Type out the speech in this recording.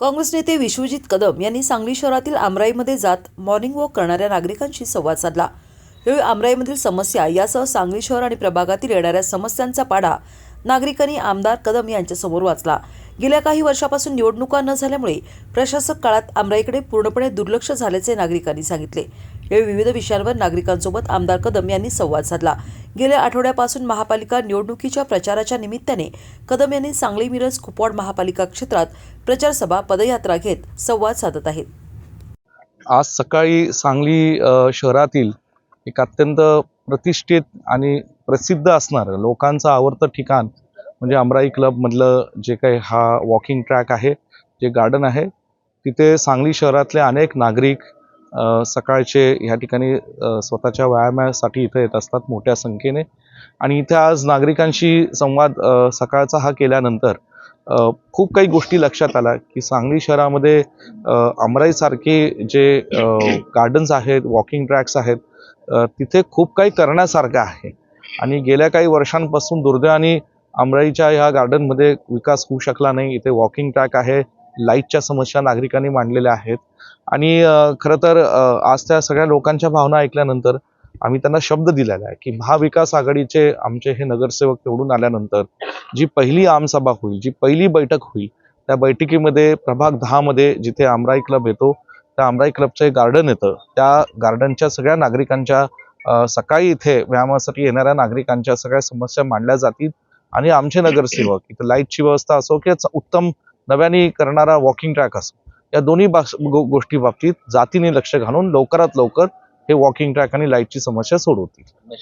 काँग्रेस नेते विश्वजित कदम यांनी सांगली शहरातील आमराईमध्ये जात मॉर्निंग वॉक करणाऱ्या नागरिकांशी संवाद साधला. यावेळी आमराईमधील समस्या यासह सांगली शहर आणि प्रभागातील येणाऱ्या समस्यांचा पाडा नागरिकांनी आमदार कदम यांच्यासमोर वाचला. गेल्या काही वर्षापासून निवडणुका न झाल्यामुळे प्रशासक काळात आमराईकडे पूर्णपणे दुर्लक्ष झाल्याचे नागरिकांनी सांगितले. यावेळी विविध विषयांवर नागरिकांसोबत आमदार कदम यांनी संवाद साधला. गेल्या आठवड्यापासून महापालिका निवडणुकीच्या प्रचाराच्या निमित्ताने कदम यांनी सांगली मिरज कुपवाड महापालिका क्षेत्रात प्रचारसभा पदयात्रा घेत संवाद साधत आहेत. आज सकाळी सांगली शहरातील एक अत्यंत प्रतिष्ठित आणि प्रसिद्ध असणारं लोकांचं आवडतं ठिकाण म्हणजे अमराई क्लबमधलं जे काही हा वॉकिंग ट्रॅक आहे जे गार्डन आहे तिथे सांगली शहरातले अनेक नागरिक सकाळचे ह्या ठिकाणी स्वतःच्या व्यायामासाठी इथे येत असतात मोठ्या संख्येने. आणि इथे आज नागरिकांशी संवाद सकाळचा हा केल्यानंतर खूप काही गोष्टी लक्षात आल्या की सांगली शहरामध्ये अमराईसारखे जे गार्डन्स आहेत वॉकिंग ट्रॅक्स आहेत तिथे खूप काही करण्यासारखं आहे. आणि गेल्या काही वर्षांपासून दुर्दैवाने अमराईच्या ह्या गार्डनमध्ये विकास होऊ शकला नाही. इथे वॉकिंग ट्रॅक आहे. लाईटच्या समस्या नागरिकांनी मांडलेल्या आहेत. आणि खरं तर आज त्या सगळ्या लोकांच्या भावना ऐकल्यानंतर आम्ही त्यांना शब्द दिलेला आहे की महाविकास आघाडीचे आमचे हे नगरसेवक निवडून आल्यानंतर जी पहिली आमसभा होईल जी पहिली बैठक होईल त्या बैठकीमध्ये प्रभाग दहामध्ये जिथे आमराई क्लब येतो त्या आमराई क्लबचं एक गार्डन येतं. त्या गार्डनच्या सगळ्या नागरिकांच्या सकाळी इथे व्यायामासाठी येणाऱ्या नागरिकांच्या सगळ्या समस्या मांडल्या जातील. आणि आमचे नगरसेवक इथं लाईटची व्यवस्था असो किंवा उत्तम नव्याने करणारा वॉकिंग ट्रॅक असो. या दोन्ही बास- गो- गोष्टी बाबतीत जातीने लक्ष घालून लवकरात लवकर हे वॉकिंग ट्रॅक आणि लाईटची समस्या सोडवतील.